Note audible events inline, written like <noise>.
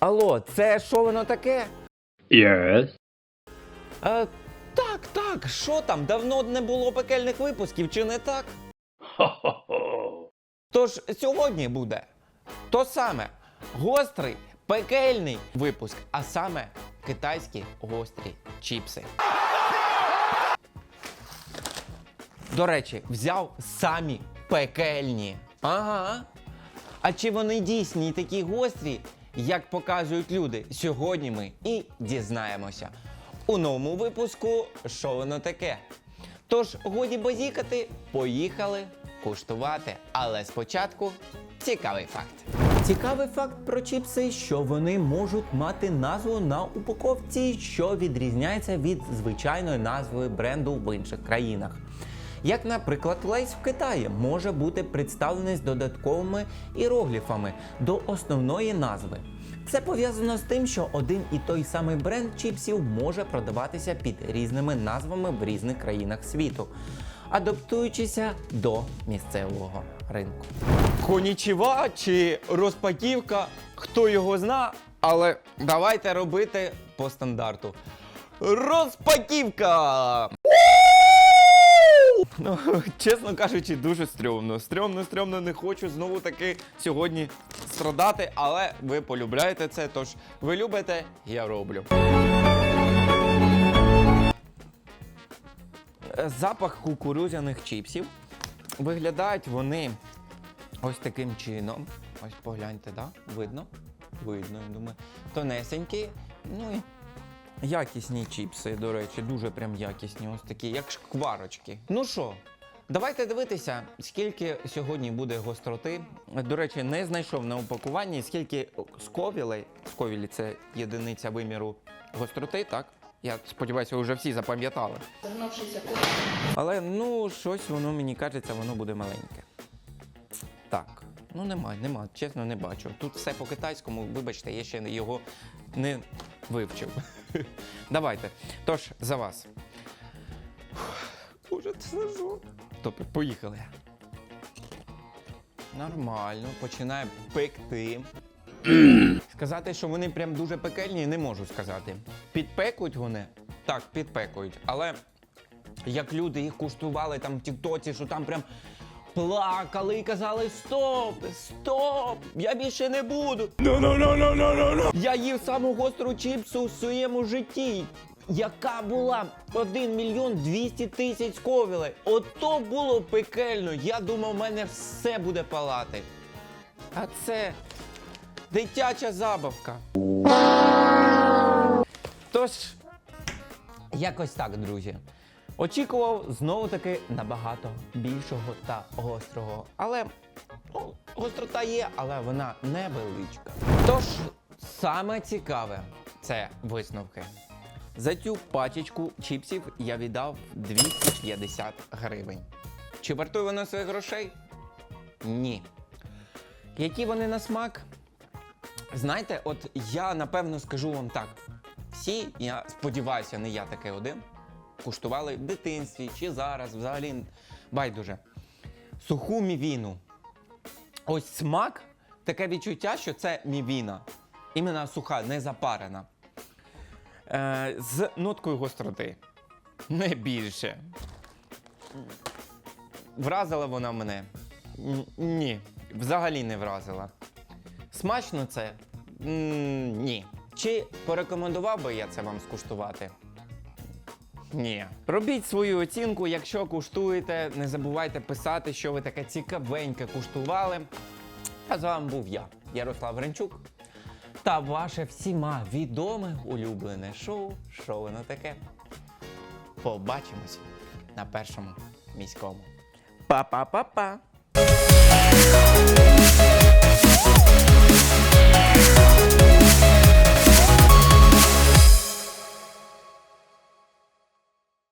Алло, це що воно таке? Yes. Е, так, так, що там? Давно не було пекельних випусків, чи не так? Ho-ho-ho. Тож сьогодні буде то саме гострий пекельний випуск, а саме китайські гострі чіпси. До речі, взяв самі пекельні. Ага. А чи вони дійсні такі гострі, як показують люди? Сьогодні ми і дізнаємося. У новому випуску що воно таке. Тож, годі базікати, поїхали куштувати. Але спочатку цікавий факт. Цікавий факт про чіпси, що вони можуть мати назву на упаковці, що відрізняється від звичайної назви бренду в інших країнах. Як, наприклад, Лейс в Китаї може бути представлений з додатковими іерогліфами до основної назви. Це пов'язано з тим, що один і той самий бренд чіпсів може продаватися під різними назвами в різних країнах світу, адаптуючися до місцевого ринку. Конічева чи розпаківка, хто його зна, але давайте робити по стандарту. Розпаківка! Ну, <laughs> чесно кажучи, дуже стрьомно. Стрьомно, стрьомно, не хочу знову таки сьогодні страдати, але ви полюбляєте це, тож ви любите, я роблю. Запах кукурудзяних чіпсів. Виглядають вони ось таким чином. Ось погляньте, да? Видно? Видно, я думаю. Тонесенькі. Ну і Якісні чіпси, до речі, дуже прям якісні, ось такі, як шкварочки. Ну що, давайте дивитися, скільки сьогодні буде гостроти. До речі, не знайшов на упакуванні, скільки сковілей. Сковілі це єдиниця виміру гостроти, так? Я сподіваюся, вже всі запам'ятали. Але ну, щось воно мені кажеться, воно буде маленьке. Так, ну нема, нема, чесно, не бачу. Тут все по-китайському, вибачте, я ще його не вивчив. <laughs> Давайте. Тож, за вас. Уже це жо. Тобто, поїхали. Нормально, починає пекти. <clears throat> Сказати, що вони прям дуже пекельні, не можу сказати. Підпекують вони? Так, підпекують. Але як люди їх куштували там в Тіктоці, що там прям плакали і казали: Стоп! Стоп! Я більше не буду! Я їв саму гостру чіпсу в своєму житті. Яка була 1 мільйон 200 тисяч сковілей. Ото було пекельно. Я думав, в мене все буде палати. А це дитяча забавка. Тож, якось так, друзі. Очікував знову таки набагато більшого та гострого. Але ну, гострота є, але вона невеличка. Тож, саме цікаве це висновки. За цю пачечку чіпсів я віддав 250 гривень. Чи вартує вона своїх грошей? Ні. Які вони на смак? Знаєте, от я напевно скажу вам так: всі, я сподіваюся, не я такий один, куштували в дитинстві чи зараз, взагалі байдуже. Суху мівіну. Ось смак, таке відчуття, що це мівіна. Іменно суха, не запарена. Е, з ноткою гостроти. Не більше. Вразила вона мене? Ні, взагалі не вразила. Смачно це? Ні. Чи порекомендував би я це вам скуштувати? Ні. Робіть свою оцінку, якщо куштуєте, не забувайте писати, що ви таке цікавеньке куштували. А з вами був я, Ярослав Гринчук. Та ваше всіма відоме улюблене шоу. Що воно таке? Побачимось на першому міському. Па-па-па-па!